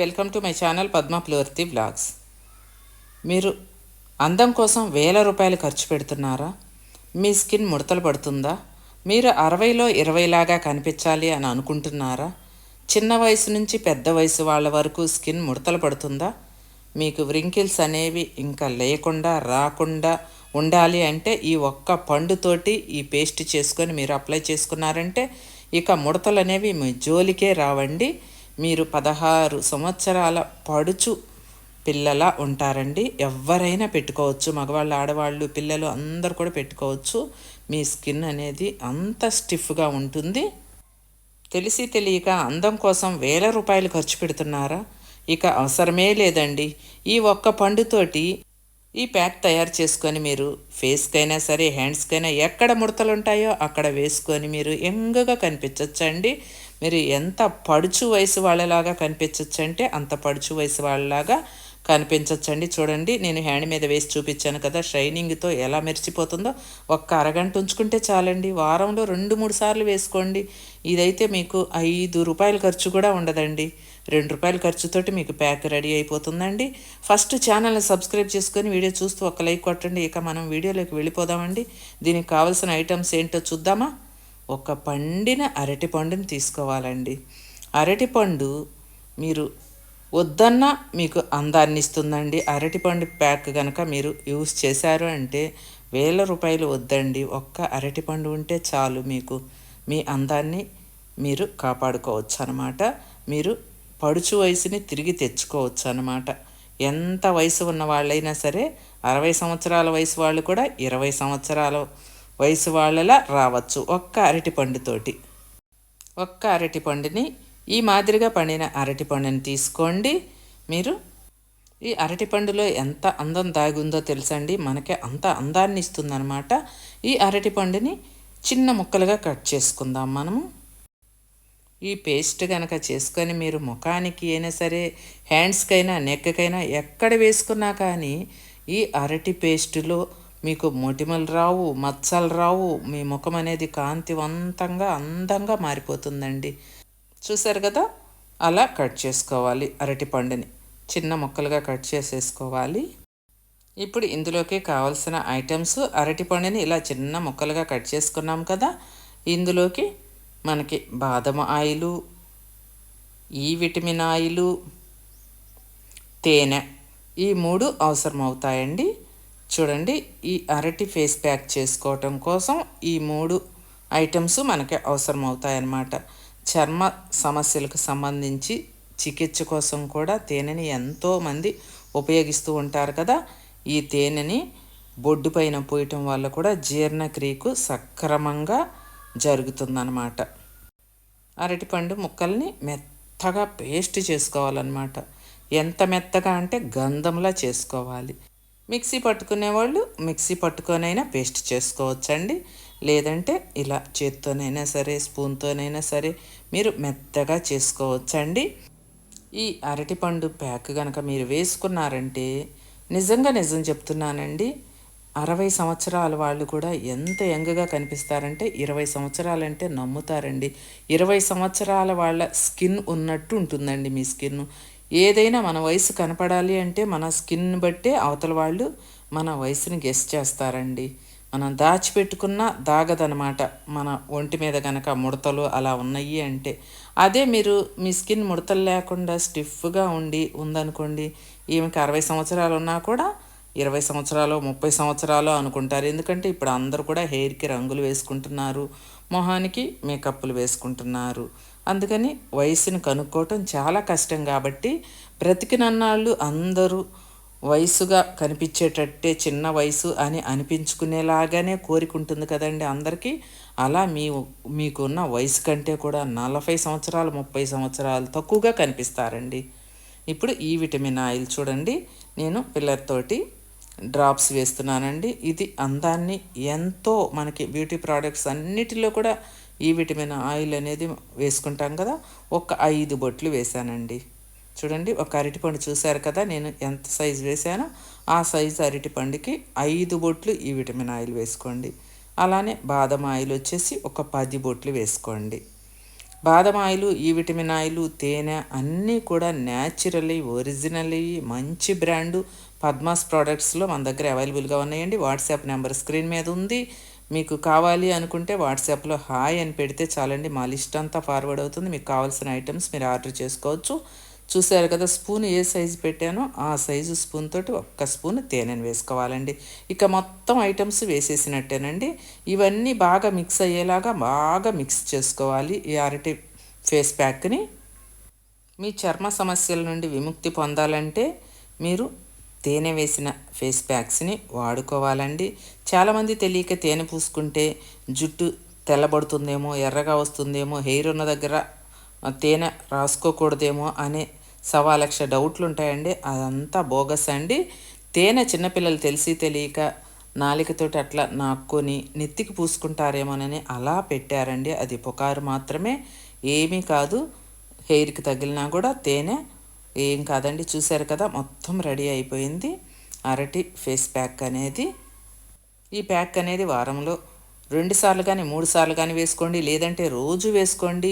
Welcome to my channel Padma ప్లవర్తి blogs. మీరు అందం కోసం వేల రూపాయలు ఖర్చు పెడుతున్నారా? మీ స్కిన్ ముడతలు పడుతుందా? మీరు అరవైలో ఇరవైలాగా కనిపించాలి అని అనుకుంటున్నారా? చిన్న వయసు నుంచి పెద్ద వయసు వాళ్ళ వరకు స్కిన్ ముడతలు పడుతుందా? మీకు వ్రింకిల్స్ అనేవి ఇంకా లేకుండా రాకుండా ఉండాలి అంటే ఈ ఒక్క పండుతోటి ఈ పేస్ట్ చేసుకొని మీరు అప్లై చేసుకున్నారంటే ఇక ముడతలు అనేవి మీ జోలికే రావండి. మీరు పదహారు సంవత్సరాల పడుచు పిల్లల ఉంటారండి. ఎవరైనా పెట్టుకోవచ్చు. మగవాళ్ళు ఆడవాళ్ళు పిల్లలు అందరు కూడా పెట్టుకోవచ్చు. మీ స్కిన్ అనేది అంత స్టిఫ్గా ఉంటుంది. తెలిసి తెలియక అందం కోసం వేల రూపాయలు ఖర్చు పెడుతున్నారా? ఇక అవసరమే లేదండి. ఈ ఒక్క పండుతోటి ఈ ప్యాక్ తయారు చేసుకొని మీరు ఫేస్కైనా సరే హ్యాండ్స్కైనా ఎక్కడ ముడతలు ఉంటాయో అక్కడ వేసుకొని మీరు ఎంగగా కనిపించవచ్చండి మీరు ఎంత పడుచు వయసు వాళ్ళలాగా కనిపించచ్చంటే అంత పడుచు వయసు వాళ్ళలాగా కనిపించచ్చండి. చూడండి నేను హ్యాండ్ మీద వేసి చూపించాను కదా షైనింగ్తో ఎలా మెరిచిపోతుందో ఒక్క అరగంట ఉంచుకుంటే చాలండి. వారంలో రెండు మూడు సార్లు వేసుకోండి. ఇదైతే మీకు ఐదు రూపాయల ఖర్చు కూడా ఉండదండి. రెండు రూపాయల ఖర్చుతోటి మీకు ప్యాక్ రెడీ అయిపోతుందండి. ఫస్ట్ ఛానల్ని సబ్స్క్రైబ్ చేసుకొని వీడియో చూస్తూ ఒక లైక్ కొట్టండి. ఇక మనం వీడియోలోకి వెళ్ళిపోదామండి. దీనికి కావాల్సిన ఐటమ్స్ ఏంటో చూద్దామా? ఒక పండిన అరటిపండుని తీసుకోవాలండి. అరటిపండు మీరు వద్దన్నా మీకు అందాన్ని ఇస్తుందండి. అరటిపండు ప్యాక్ కనుక మీరు యూస్ చేశారు అంటే వేల రూపాయలు వద్దండి. ఒక్క అరటిపండు ఉంటే చాలు మీకు. మీ అందాన్ని మీరు కాపాడుకోవచ్చు అనమాట మీరు పడుచు వయసుని తిరిగి తెచ్చుకోవచ్చు అనమాట ఎంత వయసు ఉన్న వాళ్ళైనా సరే అరవై సంవత్సరాల వయసు వాళ్ళు కూడా ఇరవై సంవత్సరాల వయసు వాళ్ళలా రావచ్చు ఒక్క అరటిపండుతోటి ఒక్క అరటిపండుని ఈ మాదిరిగా పండిన అరటిపండుని తీసుకోండి. మీరు ఈ అరటిపండులో ఎంత అందం దాగుందో తెలుసండి? మనకి అంత అందాన్ని ఇస్తుందన్నమాట. ఈ అరటిపండుని చిన్న ముక్కలుగా కట్ చేసుకుందాం మనము. ఈ పేస్ట్ కనుక చేసుకొని మీరు ముఖానికి అయినా సరే హ్యాండ్స్కైనా నెక్కకైనా ఎక్కడ వేసుకున్నా కానీ ఈ అరటి పేస్టులో మీకు మొటిమలు రావు మచ్చలు రావు మీ ముఖం అనేది కాంతివంతంగా అందంగా మారిపోతుందండి. చూసారు కదా? అలా కట్ చేసుకోవాలి అరటిపండుని చిన్న ముక్కలుగా కట్ చేసేసుకోవాలి. ఇప్పుడు ఇందులోకి కావాల్సిన ఐటమ్స్ అరటిపండుని ఇలా చిన్న ముక్కలుగా కట్ చేసుకున్నాం కదా? ఇందులోకి మనకి బాదం ఆయిలు ఈ విటమిన్ ఆయిలు తేనె ఈ మూడు అవసరం అవుతాయండి చూడండి ఈ అరటి ఫేస్ ప్యాక్ చేసుకోవటం కోసం ఈ మూడు ఐటమ్స్ మనకి అవసరం అవుతాయన్నమాట చర్మ సమస్యలకు సంబంధించి చికిత్స కోసం కూడా తేనెని ఎంతోమంది ఉపయోగిస్తూ ఉంటారు కదా. ఈ తేనెని బొడ్డు పైన పోయటం వల్ల కూడా జీర్ణక్రియకు సక్రమంగా జరుగుతుందన్నమాట. అరటిపండు ముక్కల్ని మెత్తగా పేస్ట్ చేసుకోవాలన్నమాట. ఎంత మెత్తగా అంటే గంధంలా చేసుకోవాలి. మిక్సీ పట్టుకునే వాళ్ళు మిక్సీ పట్టుకొనైనా పేస్ట్ చేసుకోవచ్చండి. లేదంటే ఇలా చేత్తోనైనా సరే స్పూన్తోనైనా సరే మీరు మెత్తగా చేసుకోవచ్చండి. ఈ అరటిపండు ప్యాక్ కనుక మీరు వేసుకున్నారంటే నిజంగా నిజం చెప్తున్నానండి. అరవై సంవత్సరాల వాళ్ళు కూడా ఎంత యంగ్గా కనిపిస్తారంటే ఇరవై సంవత్సరాలంటే నమ్ముతారండి. ఇరవై సంవత్సరాల వాళ్ళ స్కిన్ ఉన్నట్టు ఉంటుందండి మీ స్కిన్. ఏదైనా మన వయసు కనపడాలి అంటే మన స్కిన్ బట్టే అవతల వాళ్ళు మన వయసుని గెస్ చేస్తారండి. మనం దాచిపెట్టుకున్న దాగదనమాట మన ఒంటి మీద కనుక ముడతలు అలా ఉన్నాయి అంటే. అదే మీరు మీ స్కిన్ ముడతలు లేకుండా స్టిఫ్గా ఉండి ఉందనుకోండి ఈమెకి అరవై సంవత్సరాలు ఉన్నా కూడా ఇరవై సంవత్సరాలు ముప్పై సంవత్సరాలు అనుకుంటారు. ఎందుకంటే ఇప్పుడు అందరూ కూడా హెయిర్కి రంగులు వేసుకుంటున్నారు మొహానికి మేకప్లు వేసుకుంటున్నారు. అందుకని వయసుని కనుక్కోవటం చాలా కష్టం కాబట్టి బ్రతికినన్నాళ్ళు అందరూ వయసుగా కనిపించేటట్టే చిన్న వయసు అని అనిపించుకునేలాగానే కోరిక ఉంటుంది కదండి అందరికీ. అలా మీ మీకున్న వయసు కంటే కూడా నలభై సంవత్సరాలు ముప్పై సంవత్సరాలు తక్కువగా కనిపిస్తారండి. ఇప్పుడు ఈ విటమిన్ ఆయిల్ చూడండి. నేను పిల్లర్తోటి డ్రాప్స్ వేస్తున్నానండి. ఇది అందాన్ని ఎంతో మనకి బ్యూటీ ప్రోడక్ట్స్ అన్నిటిలో కూడా ఈ విటమిన్ ఆయిల్ అనేది వేసుకుంటాం కదా ఒక ఐదు బొట్లు వేసానండి చూడండి ఒక అరటిపండు చూశారు కదా నేను ఎంత సైజు వేసానో ఆ సైజు అరటిపండుకి ఐదు బొట్లు ఈ విటమిన్ ఆయిల్ వేసుకోండి. అలానే బాదం ఆయిల్ వచ్చేసి ఒక పది బొట్లు వేసుకోండి. బాదం ఆయిల్ ఈ విటమిన్ ఆయిల్ తేనె అన్నీ కూడా న్యాచురల్లీ ఒరిజినల్లీ మంచి బ్రాండు పద్మాస్ ప్రోడక్ట్స్లో మన దగ్గర అవైలబుల్గా ఉన్నాయండి. వాట్సాప్ నెంబర్ స్క్రీన్ మీద ఉంది. మీకు కావాలి అనుకుంటే వాట్సాప్లో హాయ్ అని పెడితే చాలండి. మా లిస్ట్ అంతా ఫార్వర్డ్ అవుతుంది. మీకు కావాల్సిన ఐటమ్స్ మీరు ఆర్డర్ చేసుకోవచ్చు. చూసారు కదా స్పూన్ ఏ సైజు పెట్టానో ఆ సైజు స్పూన్ తోటి ఒక్క స్పూన్ తేనెను వేసుకోవాలండి. ఇక మొత్తం ఐటమ్స్ వేసేసినట్టేనండి. ఇవన్నీ బాగా మిక్స్ అయ్యేలాగా బాగా మిక్స్ చేసుకోవాలి. ఈ అరటి ఫేస్ ప్యాక్ని. మీ చర్మ సమస్యల నుండి విముక్తి పొందాలంటే మీరు తేనె వేసిన ఫేస్ ప్యాక్స్ని వాడుకోవాలండి. చాలామంది తెలియక తేనె పూసుకుంటే జుట్టు తెల్లబడుతుందేమో ఎర్రగా వస్తుందేమో హెయిర్ ఉన్న దగ్గర తేనె రాసుకోకూడదేమో అనే సవా లక్ష డౌట్లు ఉంటాయండి. అదంతా బోగస్ అండి. తేనె చిన్నపిల్లలు తెలిసి తెలియక నాలికతోటి అట్లా నాక్కొని నెత్తికి పూసుకుంటారేమోనని అలా పెట్టారండి. అది పొకారు మాత్రమే. ఏమీ కాదు. హెయిర్కి తగిలినా కూడా తేనె ఏం కాదండి చూశారు కదా మొత్తం రెడీ అయిపోయింది. అరటి ఫేస్ ప్యాక్ అనేది. ఈ ప్యాక్ అనేది వారంలో రెండు సార్లు కానీ మూడు సార్లు కానీ వేసుకోండి. లేదంటే రోజు వేసుకోండి.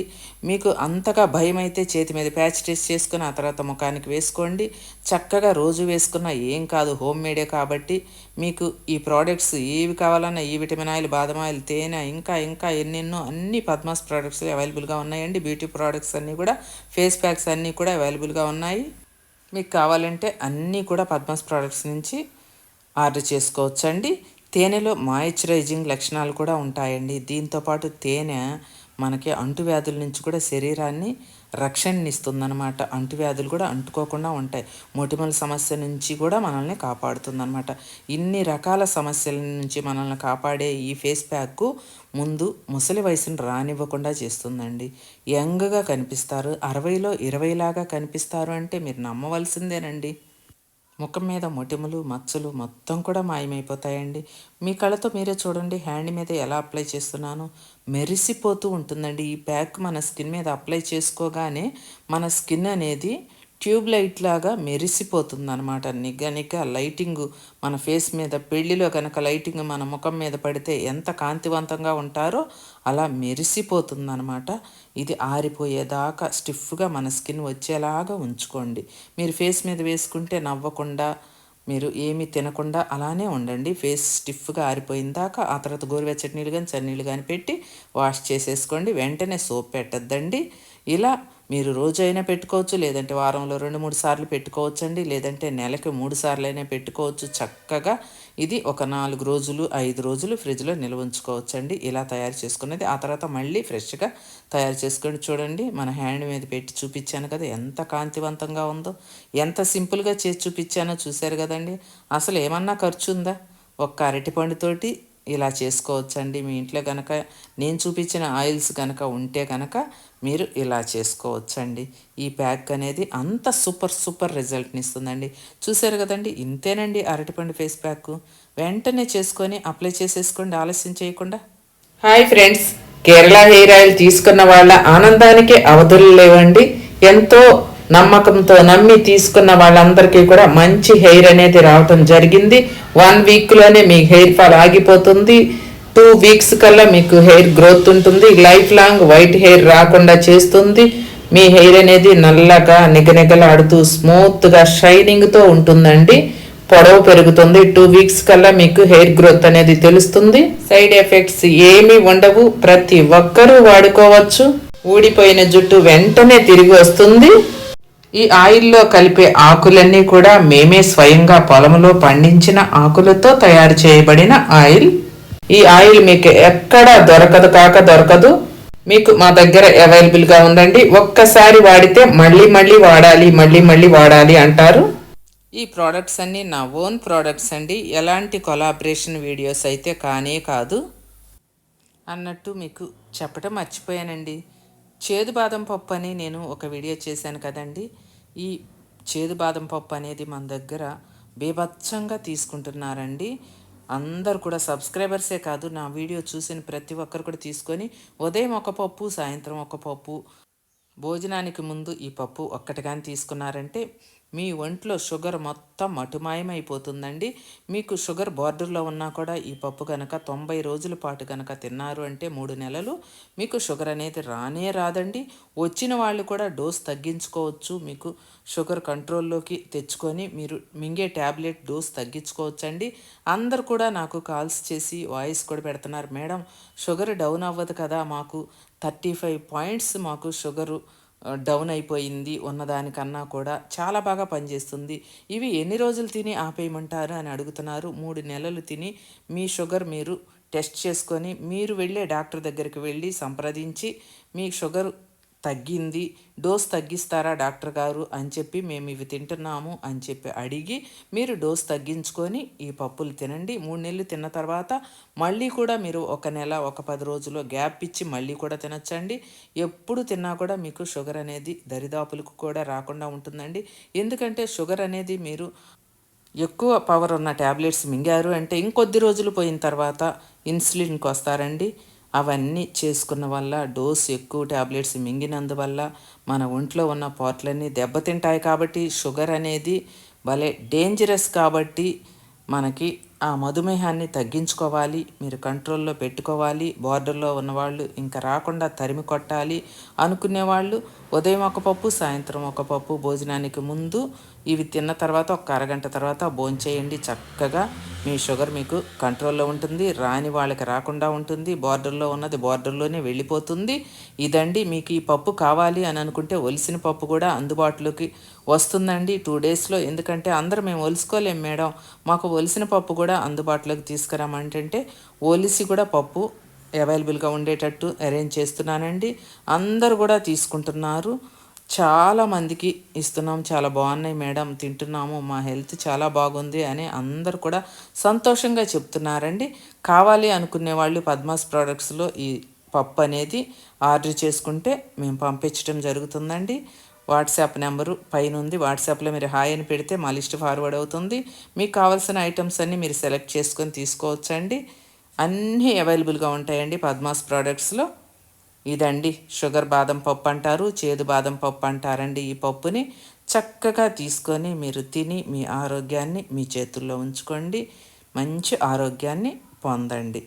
మీకు అంతగా భయం అయితే చేతి మీద ప్యాచ్ టెస్ట్ చేసుకుని ఆ తర్వాత ముఖానికి వేసుకోండి. చక్కగా రోజు వేసుకున్న ఏం కాదు హోమ్ మేడే కాబట్టి మీకు ఈ ప్రోడక్ట్స్ ఏవి కావాలన్నా ఈ విటమిన్ ఆయిల్ బాదం ఆయిల్ తేనె ఇంకా ఇంకా ఎన్నెన్నో అన్ని పద్మాస్ ప్రోడక్ట్స్ అవైలబుల్గా ఉన్నాయండి. బ్యూటీ ప్రోడక్ట్స్ అన్నీ కూడా ఫేస్ ప్యాక్స్ అన్నీ కూడా అవైలబుల్గా ఉన్నాయి. మీకు కావాలంటే అన్నీ కూడా పద్మాస్ ప్రోడక్ట్స్ నుంచి ఆర్డర్ చేసుకోవచ్చండి. తేనెలో మాయిశ్చరైజింగ్ లక్షణాలు కూడా ఉంటాయండి. దీంతోపాటు తేనె మనకి అంటువ్యాధుల నుంచి కూడా శరీరాన్ని రక్షణనిస్తుందన్నమాట. అంటువ్యాధులు కూడా అంటుకోకుండా ఉంటాయి. మొటిమల సమస్య నుంచి కూడా మనల్ని కాపాడుతుందన్నమాట. ఇన్ని రకాల సమస్యల నుంచి మనల్ని కాపాడే ఈ ఫేస్ ప్యాక్ ముందు ముసలి వయసును రానివ్వకుండా చేస్తుందండి. యంగ్గా కనిపిస్తారు. అరవైలో ఇరవైలాగా కనిపిస్తారు అంటే మీరు నమ్మవలసిందేనండి. ముఖం మీద మొటిములు మచ్చలు మొత్తం కూడా మాయమైపోతాయండి. మీ కళ్ళతో మీరే చూడండి హ్యాండ్ మీద ఎలా అప్లై చేస్తున్నానో. మెరిసిపోతూ ఉంటుందండి. ఈ ప్యాక్ మన స్కిన్ మీద అప్లై చేసుకోగానే మన స్కిన్ అనేది ట్యూబ్ లైట్ లాగా మెరిసిపోతుంది అనమాట నిగ్గ లైటింగ్ మన ఫేస్ మీద పెళ్ళిలో కనుక లైటింగ్ మన ముఖం మీద పడితే ఎంత కాంతివంతంగా ఉంటారో అలా మెరిసిపోతుంది అనమాట ఇది ఆరిపోయేదాకా స్టిఫ్గా మన స్కిన్ వచ్చేలాగా ఉంచుకోండి. మీరు ఫేస్ మీద వేసుకుంటే నవ్వకుండా మీరు ఏమీ తినకుండా అలానే ఉండండి. ఫేస్ స్టిఫ్గా ఆరిపోయిన దాకా ఆ తర్వాత గోరువెచ్చటి నీళ్ళు కానీ చన్నీళ్ళు కానీ పెట్టి వాష్ చేసేసుకోండి. వెంటనే సోప్ పెట్టద్దండి. ఇలా మీరు రోజు అయినా పెట్టుకోవచ్చు లేదంటే వారంలో రెండు మూడు సార్లు పెట్టుకోవచ్చు అండి లేదంటే నెలకి మూడు సార్లు అయినా పెట్టుకోవచ్చు. చక్కగా ఇది ఒక నాలుగు రోజులు ఐదు రోజులు ఫ్రిడ్జ్లో నిల్వ ఉంచుకోవచ్చు అండి ఇలా తయారు చేసుకున్నది. ఆ తర్వాత మళ్ళీ ఫ్రెష్గా తయారు చేసుకొని చూడండి. మన హ్యాండ్ మీద పెట్టి చూపించాను కదా ఎంత కాంతివంతంగా ఉందో. ఎంత సింపుల్గా చేసి చూపించానో చూశారు కదండి. అసలు ఏమన్నా ఖర్చు ఉందా? ఒక్క అరటిపండుతోటి ఇలా చేసుకోవచ్చండి. మీ ఇంట్లో కనుక నేను చూపించిన ఆయిల్స్ కనుక ఉంటే కనుక మీరు ఇలా చేసుకోవచ్చండి. ఈ ప్యాక్ అనేది అంత సూపర్ సూపర్ రిజల్ట్ని ఇస్తుందండి. చూసారు కదండి ఇంతేనండి అరటిపండు ఫేస్ ప్యాక్. వెంటనే చేసుకొని అప్లై చేసేసుకోండి ఆలస్యం చేయకుండా. Hi friends Kerala hair oil తీసుకున్న వాళ్ళ ఆనందానికి అవధులు లేవండి. ఎంతో నమ్మకంతో నమ్మి తీసుకున్న వాళ్ళందరికీ కూడా మంచి హెయిర్ అనేది రావటం జరిగింది. వన్ వీక్లోనే మీ హెయిర్ ఫాల్ ఆగిపోతుంది. టూ వీక్స్ కల్లా మీకు హెయిర్ గ్రోత్ ఉంటుంది. లైఫ్ లాంగ్ వైట్ హెయిర్ రాకుండా చేస్తుంది. మీ హెయిర్ అనేది నల్లగా నిగనిగలాడుతూ స్మూత్గా షైనింగ్తో ఉంటుందండి. పొడవు పెరుగుతుంది. టూ వీక్స్ కల్లా మీకు హెయిర్ గ్రోత్ అనేది తెలుస్తుంది. సైడ్ ఎఫెక్ట్స్ ఏమీ ఉండవు. ప్రతి ఒక్కరూ వాడుకోవచ్చు. ఊడిపోయిన జుట్టు వెంటనే తిరిగి వస్తుంది. ఈ ఆయిల్లో కలిపే ఆకులన్నీ కూడా మేమే స్వయంగా పొలంలో పండించిన ఆకులతో తయారు చేయబడిన ఆయిల్. ఈ ఆయిల్ మీకు ఎక్కడ దొరకదు కాక దొరకదు. మీకు మా దగ్గర అవైలబుల్గా ఉందండి. ఒక్కసారి వాడితే మళ్ళీ మళ్ళీ వాడాలి మళ్ళీ మళ్ళీ వాడాలి అంటారు. ఈ ప్రోడక్ట్స్ అన్నీ నా ఓన్ ప్రోడక్ట్స్ అండి. ఎలాంటి కొలాబరేషన్ వీడియోస్ అయితే కానే కాదు. అన్నట్టు మీకు చెప్పటం మర్చిపోయానండి. చేదు బాదం పప్పు అని నేను ఒక వీడియో చేశాను కదండి. ఈ చేదు బాదం పప్పు అనేది మన దగ్గర బీభత్సంగా తీసుకుంటున్నారండి. అందరు కూడా సబ్స్క్రైబర్సే కాదు నా వీడియో చూసిన ప్రతి ఒక్కరు కూడా తీసుకొని ఉదయం ఒక పప్పు సాయంత్రం ఒక పప్పు భోజనానికి ముందు ఈ పప్పు ఒక్కటిగాని తీసుకున్నారంటే మీ ఒంట్లో షుగర్ మొత్తం అటుమాయమైపోతుందండి. మీకు షుగర్ బార్డర్లో ఉన్నా కూడా ఈ పప్పు కనుక తొంభై రోజుల పాటు కనుక తిన్నారు అంటే మూడు నెలలు మీకు షుగర్ అనేది రానే రాదండి. వచ్చిన వాళ్ళు కూడా డోస్ తగ్గించుకోవచ్చు. మీకు షుగర్ కంట్రోల్లోకి తెచ్చుకొని మీరు మింగే ట్యాబ్లెట్ డోస్ తగ్గించుకోవచ్చండి. అందరు కూడా నాకు కాల్స్ చేసి వాయిస్ కూడా పెడుతున్నారు. మేడం షుగర్ డౌన్ అవ్వదు కదా మాకు. థర్టీ ఫైవ్ పాయింట్స్ మాకు షుగరు డౌన్ అయిపోయింది ఉన్నదానికన్నా కూడా చాలా బాగా పనిచేస్తుంది. ఇవి ఎన్ని రోజులు తిని ఆపేయమంటారు అని అడుగుతున్నారు. మూడు నెలలు తిని మీ షుగర్ మీరు టెస్ట్ చేసుకొని మీరు వెళ్ళే డాక్టర్ దగ్గరికి వెళ్ళి సంప్రదించి మీ షుగర్ తగ్గింది. డోస్ తగ్గిస్తారా డాక్టర్ గారు అని చెప్పి మేము ఇవి తింటున్నాము అని చెప్పి అడిగి మీరు డోస్ తగ్గించుకొని ఈ పప్పులు తినండి. మూడు నెలలు తిన్న తర్వాత మళ్ళీ కూడా మీరు ఒక నెల ఒక పది రోజుల్లో గ్యాప్ ఇచ్చి మళ్ళీ కూడా తినచ్చండి. ఎప్పుడు తిన్నా కూడా మీకు షుగర్ అనేది దరిదాపులకు కూడా రాకుండా ఉంటుందండి. ఎందుకంటే షుగర్ అనేది మీరు ఎక్కువ పవర్ ఉన్న ట్యాబ్లెట్స్ మింగారు అంటే ఇంకొద్ది రోజులు పోయిన తర్వాత ఇన్సులిన్కి వస్తారండి. అవన్నీ చేసుకున్న వల్ల డోస్ ఎక్కువ ట్యాబ్లెట్స్ మింగినందువల్ల మన ఒంట్లో ఉన్న పార్ట్లన్నీ దెబ్బతింటాయి కాబట్టి షుగర్ అనేది భలే డేంజరస్ కాబట్టి మనకి ఆ మధుమేహాన్ని తగ్గించుకోవాలి మీరు కంట్రోల్లో పెట్టుకోవాలి బార్డర్లో ఉన్నవాళ్ళు ఇంకా రాకుండా తరిమి కొట్టాలి అనుకునే వాళ్ళు ఉదయం ఒక పప్పు సాయంత్రం ఒక పప్పు భోజనానికి ముందు ఇవి తిన్న తర్వాత ఒక అరగంట తర్వాత భోంచేయండి చక్కగా మీ షుగర్ మీకు కంట్రోల్లో ఉంటుంది రాని వాళ్ళకి రాకుండా ఉంటుంది బార్డర్లో ఉన్నది బార్డర్లోనే వెళ్ళిపోతుంది. ఇదండి మీకు ఈ పప్పు కావాలి అని అనుకుంటే ఒలిసిన పప్పు కూడా అందుబాటులోకి వస్తుందండి టూ డేస్లో. ఎందుకంటే అందరూ మేము ఒలుసుకోలేం మేడం. మాకు ఒలిసిన పప్పు కూడా అందుబాటులోకి తీసుకురామంటే ఒలిసి కూడా పప్పు అవైలబుల్గా ఉండేటట్టు అరేంజ్ చేస్తున్నానండి. అందరు కూడా తీసుకుంటున్నారు. చాలా మందికి ఇస్తున్నాం. చాలా బాగున్నాయి మేడం. తింటున్నాము. మా హెల్త్ చాలా బాగుంది అని అందరు కూడా సంతోషంగా చెప్తున్నారండి. కావాలి అనుకునే వాళ్ళు పద్మాస్ ప్రోడక్ట్స్లో ఈ పప్పు అనేది ఆర్డర్ చేసుకుంటే మేము పంపించడం జరుగుతుందండి. వాట్సాప్ నెంబరు పైన ఉంది వాట్సాప్లో మీరు హాయ్ అని పెడితే మా లిస్ట్ ఫార్వర్డ్ అవుతుంది. మీకు కావాల్సిన ఐటమ్స్ అన్నీ మీరు సెలెక్ట్ చేసుకొని తీసుకోవచ్చండి. అన్నీ అవైలబుల్గా ఉంటాయండి పద్మాస్ ప్రోడక్ట్స్లో. ఇదండి షుగర్ బాదం పప్పు అంటారు చేదు బాదం పప్పు అంటారండి ఈ పప్పుని. చక్కగా తీసుకొని మీరు తిని మీ ఆరోగ్యాన్ని మీ చేతుల్లో ఉంచుకోండి. మంచి ఆరోగ్యాన్ని పొందండి.